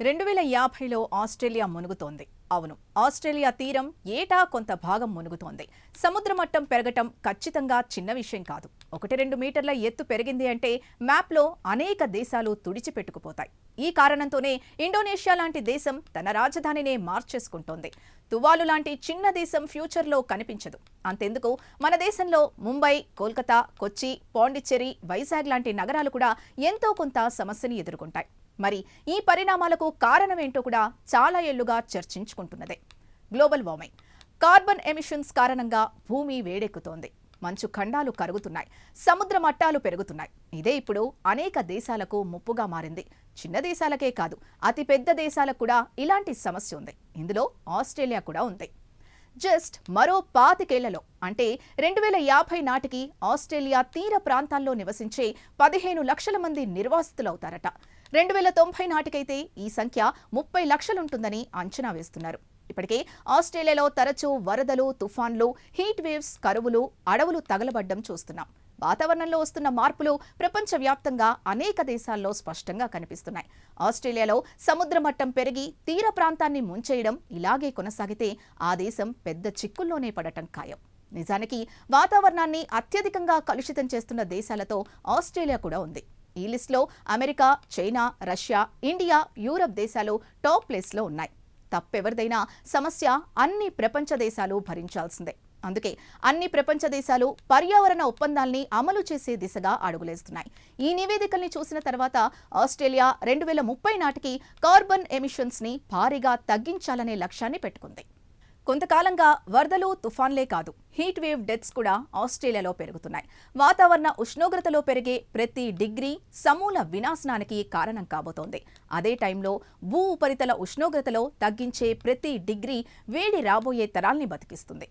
రెండు వేల యాభైలో ఆస్ట్రేలియా మునుగుతోంది. అవును ఆస్ట్రేలియా తీరం ఏటా కొంత భాగం మునుగుతోంది. సముద్ర మట్టం పెరగటం ఖచ్చితంగా చిన్న విషయం కాదు. ఒకటి రెండు మీటర్ల ఎత్తు పెరిగింది అంటే మ్యాప్లో అనేక దేశాలు తుడిచిపెట్టుకుపోతాయి. ఈ కారణంతోనే ఇండోనేషియా లాంటి దేశం తన రాజధానినే మార్చేసుకుంటోంది. తువాలు లాంటి చిన్న దేశం ఫ్యూచర్లో కనిపించదు. అంతెందుకు మన దేశంలో ముంబై కోల్కతా కొచ్చి పాండిచ్చేరి వైజాగ్ లాంటి నగరాలు కూడా ఎంతో కొంత సమస్యని ఎదుర్కొంటాయి. మరి ఈ పరిణామాలకు కారణమేంటో కూడా చాలా ఏళ్ళుగా చర్చించుకుంటున్నదే. Global warming. కార్బన్ ఎమిషన్స్ కారణంగా భూమి వేడెక్కుతోంది. మంచు ఖండాలు కరుగుతున్నాయి. సముద్ర మట్టాలు పెరుగుతున్నాయి. ఇదే ఇప్పుడు అనేక దేశాలకు ముప్పుగా మారింది. చిన్న దేశాలకే కాదు అతి పెద్ద దేశాలకు కూడా ఇలాంటి సమస్య ఉంది. ఇందులో ఆస్ట్రేలియా కూడా ఉంది. జస్ట్ మరో పాతికేళ్ళలో అంటే రెండు వేల యాభై నాటికి ఆస్ట్రేలియా తీర ప్రాంతాల్లో నివసించే పదిహేను లక్షల మంది నిర్వాసితులవుతారట. రెండు వేల తొంభై నాటికైతే ఈ సంఖ్య ముప్పై లక్షలుంటుందని అంచనా వేస్తున్నారు. ఇప్పటికే ఆస్ట్రేలియాలో తరచూ వరదలు తుఫాన్లు హీట్ వేవ్స్ కరువులు అడవులు తగలబడ్డం చూస్తున్నాం. వాతావరణంలో వస్తున్న మార్పులు ప్రపంచవ్యాప్తంగా అనేక దేశాల్లో స్పష్టంగా కనిపిస్తున్నాయి. ఆస్ట్రేలియాలో సముద్ర మట్టం పెరిగి తీర ప్రాంతాన్ని ముంచేయడం ఇలాగే కొనసాగితే ఆ దేశం పెద్ద చిక్కుల్లోనే పడటం ఖాయం. నిజానికి వాతావరణాన్ని అత్యధికంగా కలుషితం చేస్తున్న దేశాలతో ఆస్ట్రేలియా కూడా ఉంది. ఈ లిస్టులో America China Russia India Europe దేశాలు టాప్ ప్లేస్లో ఉన్నాయి. తప్పెవరిదైనా సమస్య అన్ని ప్రపంచ దేశాలు భరించాల్సిందే. అందుకే అన్ని ప్రపంచ దేశాలు పర్యావరణ ఒప్పందాల్ని అమలు చేసే దిశగా అడుగులేస్తున్నాయి. ఈ నివేదికల్ని చూసిన తర్వాత ఆస్ట్రేలియా రెండు వేల ముప్పై నాటికి కార్బన్ ఎమిషన్స్ని భారీగా తగ్గించాలనే లక్ష్యాన్ని పెట్టుకుంది. కొంతకాలంగా వరదలు తుఫాన్లే కాదు హీట్ వేవ్ డెత్స్ కూడా ఆస్ట్రేలియాలో పెరుగుతున్నాయి. వాతావరణ ఉష్ణోగ్రతలో పెరిగే ప్రతి డిగ్రీ సమూల వినాశనానికి కారణం కాబోతోంది. అదే టైంలో భూ ఉపరితల ఉష్ణోగ్రతలో తగ్గించే ప్రతి డిగ్రీ వేడి రాబోయే తరాల్ని బతికిస్తుంది.